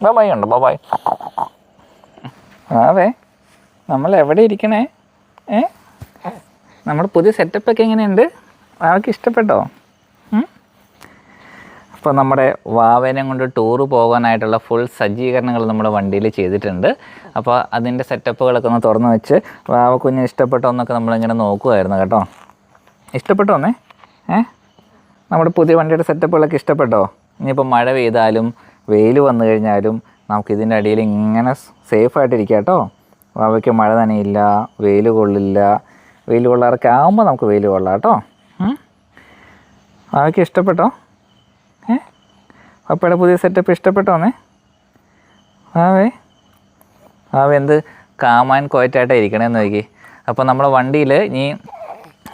Bye-bye ഉണ്ട് ബബായി അതെ നമ്മൾ എവിടെ ഇരിക്കണേ? ഏ? നമ്മുടെ പുതിയ സെറ്റപ്പൊക്കെ എങ്ങനെയുണ്ട്? വാവയ്ക്ക് ഇഷ്ടപ്പെട്ടോ? അപ്പോൾ നമ്മുടെ വാവേനെ കൊണ്ട് ടൂറ് പോകാനായിട്ടുള്ള ഫുൾ സജ്ജീകരണങ്ങൾ നമ്മുടെ വണ്ടിയിൽ ചെയ്തിട്ടുണ്ട്. അപ്പോൾ അതിന്റെ സെറ്റപ്പുകളൊക്കെ ഒന്ന് തുറന്ന് വെച്ച് വാവ കുഞ്ഞ് ഇഷ്ടപ്പെട്ടോ എന്നൊക്കെ നമ്മളിങ്ങനെ നോക്കുമായിരുന്നു കേട്ടോ. ഇഷ്ടപ്പെട്ടോ എന്നേ ഏ? നമ്മുടെ പുതിയ വണ്ടിയുടെ സെറ്റപ്പുകളൊക്കെ ഇഷ്ടപ്പെട്ടോ? ഇനിയിപ്പോൾ മഴ പെയ്താലും വെയിൽ വന്നു കഴിഞ്ഞാലും നമുക്ക് ഇതിന്റെ അടിയിൽ ഇങ്ങനെ സേഫായിട്ടിരിക്കാം കേട്ടോ അവയ്ക്ക് മഴ നനയില്ല വെയിൽ കൊള്ളില്ല. വെയിൽ കൊള്ളാറൊക്കെ ആകുമ്പോൾ നമുക്ക് വെയിൽ കൊള്ളാം കേട്ടോ അവയ്ക്ക് ഇഷ്ടപ്പെട്ടോ? ഏ? പപ്പയുടെ പുതിയ സെറ്റപ്പ് ഇഷ്ടപ്പെട്ടോന്നേ ആവേ ആവേ എന്ത് കാമാൻ കോയറ്റായിട്ടാണ് ഇരിക്കണേന്ന് നോക്കി. അപ്പോൾ നമ്മുടെ വണ്ടിയിൽ ഇനി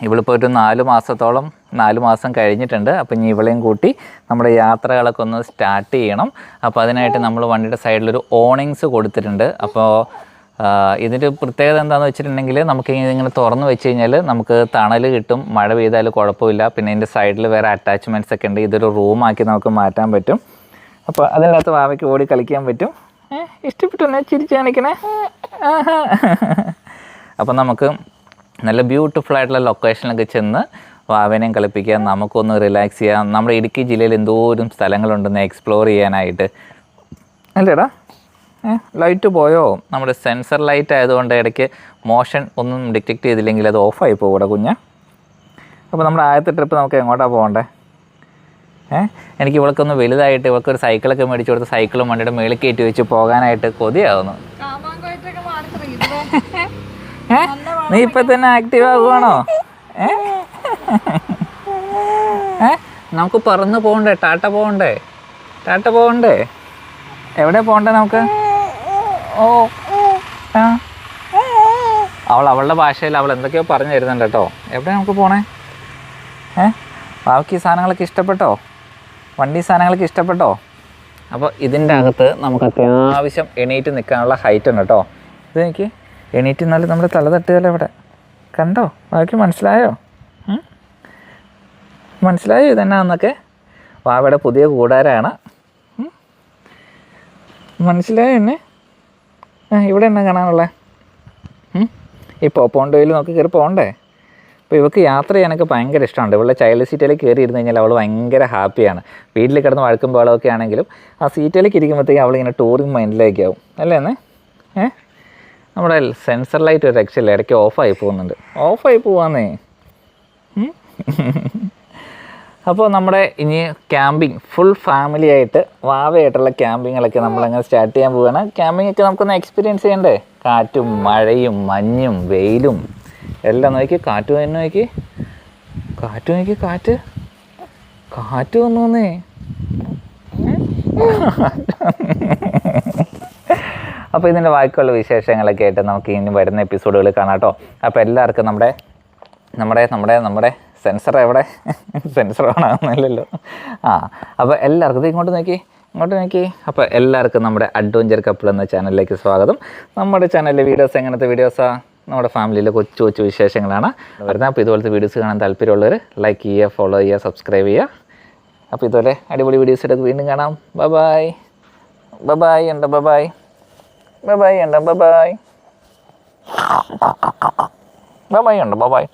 ഇവളിപ്പോൾ ഒരു നാല് മാസത്തോളം നാല് മാസം കഴിഞ്ഞിട്ടുണ്ട്. അപ്പോൾ ഇനി ഇവളെയും കൂട്ടി നമ്മുടെ യാത്രകളൊക്കെ ഒന്ന് സ്റ്റാർട്ട് ചെയ്യണം. അപ്പോൾ അതിനായിട്ട് നമ്മൾ വണ്ടിയുടെ സൈഡിലൊരു ഓണിങ്സ് കൊടുത്തിട്ടുണ്ട്. അപ്പോൾ ഇതിന്റെ പ്രത്യേകത എന്താണെന്ന് വെച്ചിട്ടുണ്ടെങ്കിൽ നമുക്ക് ഇങ്ങനെ തുറന്ന് വെച്ച് കഴിഞ്ഞാൽ നമുക്ക് തണൽ കിട്ടും മഴ പെയ്താൽ കുഴപ്പമില്ല. പിന്നെ ഇതിന്റെ സൈഡിൽ വേറെ അറ്റാച്ച്മെന്റ്സ് ഒക്കെ ഉണ്ട്. ഇതൊരു റൂമാക്കി നമുക്ക് മാറ്റാൻ പറ്റും. അപ്പോൾ അതിനകത്ത് വാവയ്ക്ക് ഓടി കളിക്കാൻ പറ്റും. ഇഷ്ടപ്പെട്ടു എന്നെ ചിരിച്ച് കാണിക്കണേ? ആഹാ. അപ്പോൾ നമുക്ക് നല്ല ബ്യൂട്ടിഫുൾ ആയിട്ടുള്ള ലൊക്കേഷനിലൊക്കെ ചെന്ന് വാവനെയും കളിപ്പിക്കുക നമുക്കൊന്ന് റിലാക്സ് ചെയ്യാം. നമ്മുടെ ഇടുക്കി ജില്ലയിൽ എന്തോരം സ്ഥലങ്ങളുണ്ടെന്ന് എക്സ്പ്ലോർ ചെയ്യാനായിട്ട്. അല്ലേടാ? ലൈറ്റ് പോയോ? നമ്മുടെ സെൻസർ ലൈറ്റ് ആയതുകൊണ്ട് ഇടയ്ക്ക് മോഷൻ ഒന്നും ഡിറ്റക്റ്റ് ചെയ്തില്ലെങ്കിൽ അത് ഓഫായി പോകൂടെ കുഞ്ഞ്. അപ്പോൾ നമ്മുടെ ആദ്യത്തെ ട്രിപ്പ് നമുക്ക് എങ്ങോട്ടാണ് പോകണ്ടേ? ഏഹ് എനിക്ക് ഇവൾക്കൊന്ന് വലുതായിട്ട് ഇവൾക്കൊരു സൈക്കിളൊക്കെ മേടിച്ചു കൊടുത്ത് സൈക്കിളും വണ്ടിയുടെ മേളിൽ കയറ്റി വെച്ച് പോകാനായിട്ട് കൊതിയാവുന്നു. നീ ഇപ്പൊ തന്നെ ആക്റ്റീവ് ആകുവാണോ? നമുക്ക് പറന്ന് പോകണ്ടേ ടാറ്റ പോകണ്ടേ? ടാറ്റ പോകണ്ടേ? എവിടെ പോകണ്ടേ നമുക്ക്? ഓ. അവൾ അവളുടെ ഭാഷയിൽ അവൾ എന്തൊക്കെയോ പറഞ്ഞു തരുന്നുണ്ട് കേട്ടോ. എവിടെ നമുക്ക് പോണേ? ഏ? ബാക്കി സാധനങ്ങളൊക്കെ ഇഷ്ടപ്പെട്ടോ? വണ്ടി സാധനങ്ങളൊക്കെ ഇഷ്ടപ്പെട്ടോ? അപ്പോൾ ഇതിന്റെ അകത്ത് നമുക്ക് അത്യാവശ്യം എണീറ്റ് നിൽക്കാനുള്ള ഹൈറ്റ് ഉണ്ട് കേട്ടോ. ഇത് എനിക്ക് എണീറ്റ് എന്നാലും നമ്മുടെ തല തട്ടുകയല്ല അവിടെ കണ്ടോ? ബാക്കി മനസ്സിലായോ? മനസ്സിലായോ ഇതെന്നാന്നൊക്കെ? വാവയുടെ പുതിയ കൂടാരാണ്? മനസ്സിലായോ എന്നെ? ആ ഇവിടെ എന്നാ കാണാനുള്ളത് ഈ പോപ്പോണ്ടോയിൽ നോക്കി കയറി പോകണ്ടേ? അപ്പോൾ ഇവൾക്ക് യാത്ര ചെയ്യാനൊക്കെ ഭയങ്കര ഇഷ്ടമുണ്ട്. ഇവളുടെ ചൈൽഡ് സീറ്റിലേക്ക് കയറി ഇരുന്ന് കഴിഞ്ഞാൽ അവൾ ഭയങ്കര ഹാപ്പിയാണ്. വീട്ടിൽ കിടന്ന് വഴക്കുമ്പോഴൊക്കെ ആണെങ്കിലും ആ സീറ്റിലേക്ക് ഇരിക്കുമ്പോഴത്തേക്കും അവളിങ്ങനെ ടൂറിങ് മൈൻഡിലേക്കാവും അല്ലേ എന്നേ ഏ? നമ്മുടെ സെൻസർ ലൈറ്റ് ഒരു രക്ഷയില്ല ഇടയ്ക്ക് ഓഫായി പോകുന്നുണ്ട്. ഓഫായി പോവാന്നേ. അപ്പോൾ നമ്മുടെ ഇനി ക്യാമ്പിംഗ് ഫുൾ ഫാമിലി ആയിട്ട് വാവയായിട്ടുള്ള ക്യാമ്പിങ്ങുകളൊക്കെ നമ്മളങ്ങനെ സ്റ്റാർട്ട് ചെയ്യാൻ പോവുകയാണ് ക്യാമ്പിംഗ് ഒക്കെ നമുക്കൊന്ന് എക്സ്പീരിയൻസ് ചെയ്യണ്ടേ? കാറ്റും മഴയും മഞ്ഞും വെയിലും എല്ലാം നോക്കി. കാറ്റ് തന്നെ നോക്കി. കാറ്റ് നോക്കി കാറ്റ്. കാറ്റ് വന്നേ അപ്പോൾ ഇതിന്റെ ബാക്കിയുള്ള വിശേഷങ്ങളൊക്കെ ആയിട്ട് നമുക്ക് ഇനി വരുന്ന എപ്പിസോഡുകൾ കാണാം കേട്ടോ അപ്പോൾ എല്ലാവർക്കും നമ്മുടെ നമ്മുടെ നമ്മുടെ നമ്മുടെ സെൻസർ എവിടെ? സെൻസർ ഓണാകുന്നില്ലല്ലോ ആ അപ്പോൾ എല്ലാവർക്കും ഇങ്ങോട്ട് നോക്കി ഇങ്ങോട്ട് നോക്കി. അപ്പോൾ എല്ലാവർക്കും നമ്മുടെ അഡ്വഞ്ചർ കപ്പിൾ എന്ന ചാനലിലേക്ക് സ്വാഗതം. നമ്മുടെ ചാനലിലെ വീഡിയോസ് എങ്ങനത്തെ വീഡിയോസാണ് നമ്മുടെ ഫാമിലിയിലെ കൊച്ചു കൊച്ചു വിശേഷങ്ങളാണ്. വരുന്നത് അപ്പോൾ ഇതുപോലത്തെ വീഡിയോസ് കാണാൻ താല്പര്യമുള്ളവർ ലൈക്ക് ചെയ്യുക ഫോളോ ചെയ്യുക സബ്സ്ക്രൈബ് ചെയ്യുക. അപ്പോൾ ഇതുപോലെ അടിപൊളി വീഡിയോസ് എടുക്കും വീണ്ടും കാണാം. ബബായ് ബബായ് ഉണ്ട് ബബായ് ബബായ് ഉണ്ട് ബബായ് ബബായ് ഉണ്ട് ബബായ്